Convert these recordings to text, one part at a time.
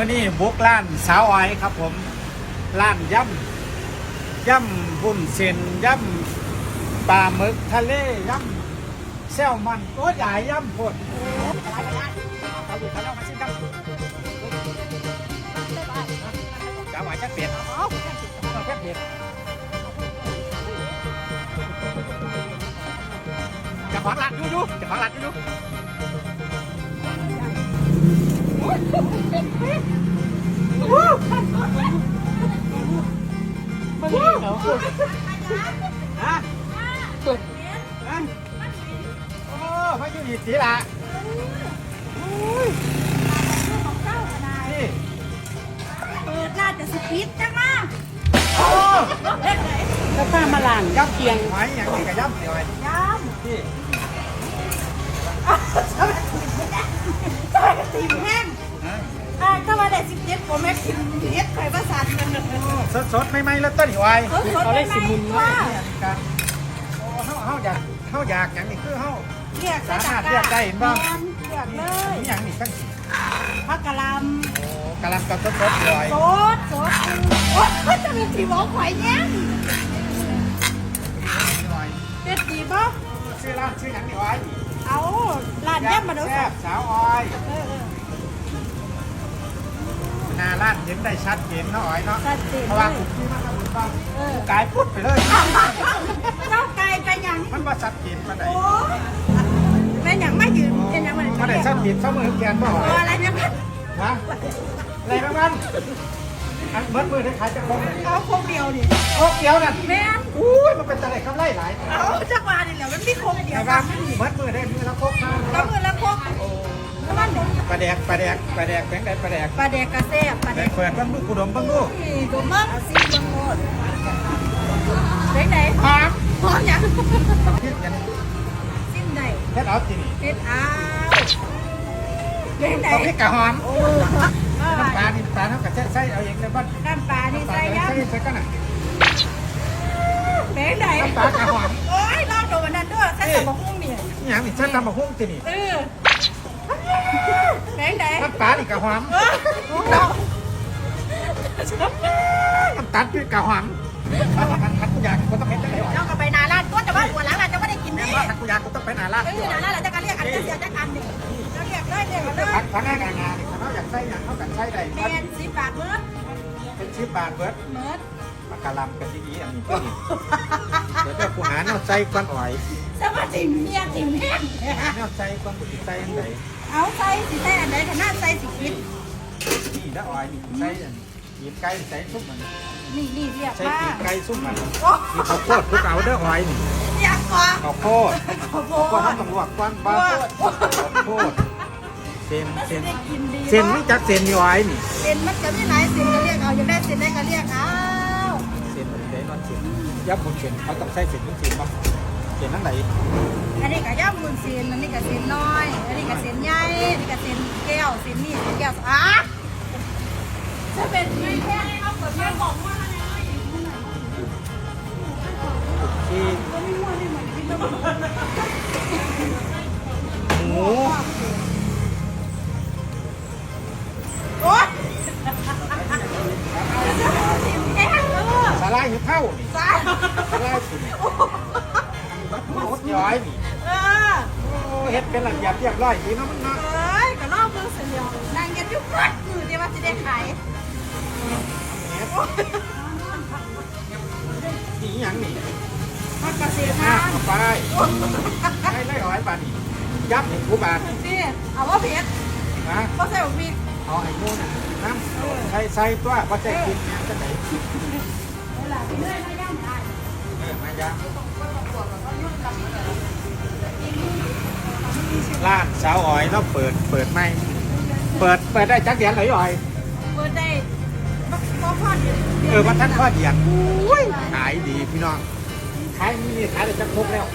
มื่อนี้บุกร้านสาวอ้อยครับผมร้านย่ำย่ำบุญเส้นย่ำปลาหมึกทะเลย่ำแซลมอนโอ้ยหลายย่ำพดเอาอยู่ข้างนอกมาชิมกันสาวอ้อยจักเปียดเอาแค่เปียดจะขวางร้านอยู่อยู่จะขวางร้านอยู่อยู่ มันนี่เหรอฮะฮะโอ้พระยุนีสีละนี่เปิดร้านจะสปิดจังมาโอ้แล้วข้ามาล่างย่ำเกียงหอยอย่างนี้กับย่ำเดียวไอ้ย้ที่ำ จะไปตีแห้งฮะอ่าถ้ามาได้สิบเจ็ดผมแม่กินเฮ็ดไข่ประสาทกันเลยสดสดไม่ไม่แล้วต้นหิวไอ้เขาสดได้ไหมว่ากันโอ้เฮาเฮาอยากเฮาอยากอย่างนี้คือเฮาเรียกสามารถเรียกได้เห็นบ้างเรียกเลยนี่อย่างนี้ตั้งสี่พักกะลโอ้กำลังกับสดสดเลยำโซดโซดโอ้ยจะเป็นสีหมอข่อยแย้งเป็ดดีป่ะชื่อร้านชื่ออย่างนี้ไว้ เอาร้านย่ำมาดูแซ่สับสาวอ้อยนาร้านเห็นได้ชัดเจนเนาะอ้อยเนาะชัดเจนเพราะว่าคุกที่มันทำบุญบ้างเออกายพุดไปเลยเจ้าไก่ไปยังมันว่าชัดเจนปานใดโอ้แม่ยังไม่ยืนเป็นยังไงมันได้ชัดเจนเสมอแกนบ่เอออะไรนี่ยมันฮะอะไรบ้างมัน อันเบิดมือได้ขายจะครบเลยเอาโคงเดียวดิครบเดียวนั่นแม่นอุ้ยมันเป็นตะไลกำไรหลายเอาจักรวาลนี่แหละมันมีโคงเดียแต่วว่ากันเบิดมือได้มือละครบมาแล้วมือละโคงแล้วมันเนี่ยปลาแดกปลาแดกปลาแดกแบงค์ได้ปลาแดกปลาแดกกระแซบปลาแบแดงกค์เปิดบ้างลูกกุดมบ้างลูกนี่ตัวมั่งสีบังโงดไหนไหนหอมหอมยังคิดกันสิ้นไหนเฮ็ดเอาที่นี่เฮ็ดอ้าวไหนไหน เอาพริกกะหอม โอ้น้ำป ลานี่น้ำปลาเท่ากับใส่เอาเองเลยบ้านน้ำปลานี่ใส่ใส่ยังใส่กันน่ะไหนไหนน้ำปลากระหอมโอ้ยลองดูวันนั้นด้วยใส่ตะบะหุ้งเนี่ยนี่ยังนี่ฉันทำมาหุ้งที่นี่เออไหนไหนน้ำปลานี่กระหอมเออเราน้ำตาลพริกกะหอมถ้าทันทันกูอยากกูต้องเฮ็ดจังได๋วะเราก็ไปนาลาดก็จะว่าหัวหลังเราจะไม่ได้กินแม่นี่ว่าทันกูอยากกูต้องไปนารานเออนาลาดเราจะการเรียกอันจะเสียจะกันนี่เราเรียกได้เรียกกันเลพัยกพักงานงานนี่เขาย บาทเบิดเมื่อมากะลำกันดีๆอันนี้ก็นี่เดี๋ยวเจ้าผู้หาแนวใจก้อนอ่อยสวัสดีเมียจิมแห้งแนวใจก้อนบุตรใจยังไงเอาใส่สิใส่อันใดขนาดใส่สิกินนี่นะอ่อยนี่ใส่อันยีบไก่ใส่ซุปมันนี่นี่เรียกใส่ว่ายีบไก่ซุปมันโอ้มีข้าวโพดทุกเอาเด้ออ่อยนี่เรียกว่าข้าวโพดโอ้โหข้าวโพดน้ำตำรวจก้อนบ้าข้าวโพด เซนเซนได้กินดีเซนนี่จักเซนนี่อ่อยนี่เส้นมันจะไม่หลายเส้นก็เรียกเอาอยากได้เส้นได้ก็เรียกเอาเซนมันได้นอนเซนยับบุญเซนเขาต้องใส่เซนทั้งเซนป่ะเซนทั้งไหนอันนี้ก็ย่ำมุนเส้นอันนี้ก็เส้นน้อย อันนี้ก็เส้นใหญ่อันนี้ก็เส้นแก้วเส้นนี่เส้นแก้วอะจะเป็นไม่แค่เอาเปิดไม่บอกว่าที่หมู อสาลายหิวเข้านี่สายสาลายสุดหมูย้อยนี่เออโอ้เฮ็ดเป็นระเบียบเรียบร้อยดีเนาะมันเนาะเอ้ยก็รอบมือเสียนางยันยุกกัดมือเดียวว่าจะได้ขายนี่หยังนี่พักเกษตรห้าทางเอาไปให้ไล่ร้อยบาทนี่ยับหนึ่งกูบาทนี่พี่เอาว่าเผ็ดนะก็ใส่พริกเอาไอ้งูน่ะน้ำใส่ใส่ตัวว่าใส่กินเนี่ยจะไหน เวลาพี่เลื่อยมาย่างได้เออมายาร้านสาวอ้อยเราเปิดเปิดไหมเปิดเปิดได้จักเดียนเลยอ้อยเปิดได้บ่พอดเออวันทันข้อเดียนอุ้ยขายดีพี่น้องขายมีนี่ขายได้จักครบแล้ว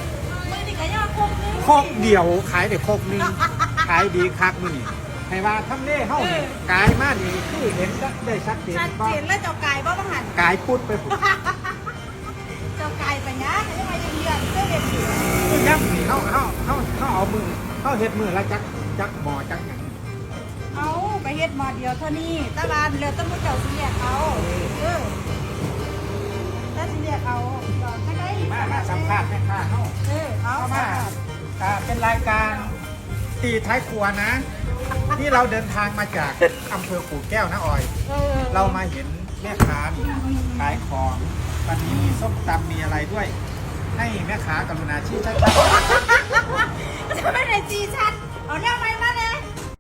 มือนี่ก็ย่างคงนึงโคกเดียวขายได้โคกหนึงขายดีคักมื้อนี่ ให้ว่าทำเล่เฮานี่กายมานี่คือเห็นได้ชัดเจนชัดบ่เจนแล้วเจ้าไก่บ่บังหันกายพุดไปพุ่นเจ้าไก่ไปนะยังไงยังเดือดเสื้อเด็ดอยู่คือย้ำนี่เฮาเฮาเฮาเฮาเอามือเฮาเฮ็ดมือละจักจักหมอจักหยังเอาไปเฮ็ดหมอเดียวเท่านี้ตะบานเรือต้องมุดเจ้าสิเรียกเอาเออถ้าสิเรียกเอาก็ถ้าได้มามาสัมภาษณ์แม่ค้าเฮาเออเอาเข้ามามาอ่าเป็นรายการตีท้ายครัวนะ ที่เราเดินทางมาจากอำเภอปู่แก้วนะออยเออเรามาเห็นแม่ค้านี่ขายของวันนี้มีส้มตำมีอะไรด้วย ให้แม่ค้ากรุณาชี้ชัดจะไม่ได้จีชัดเอาแนวไม้มา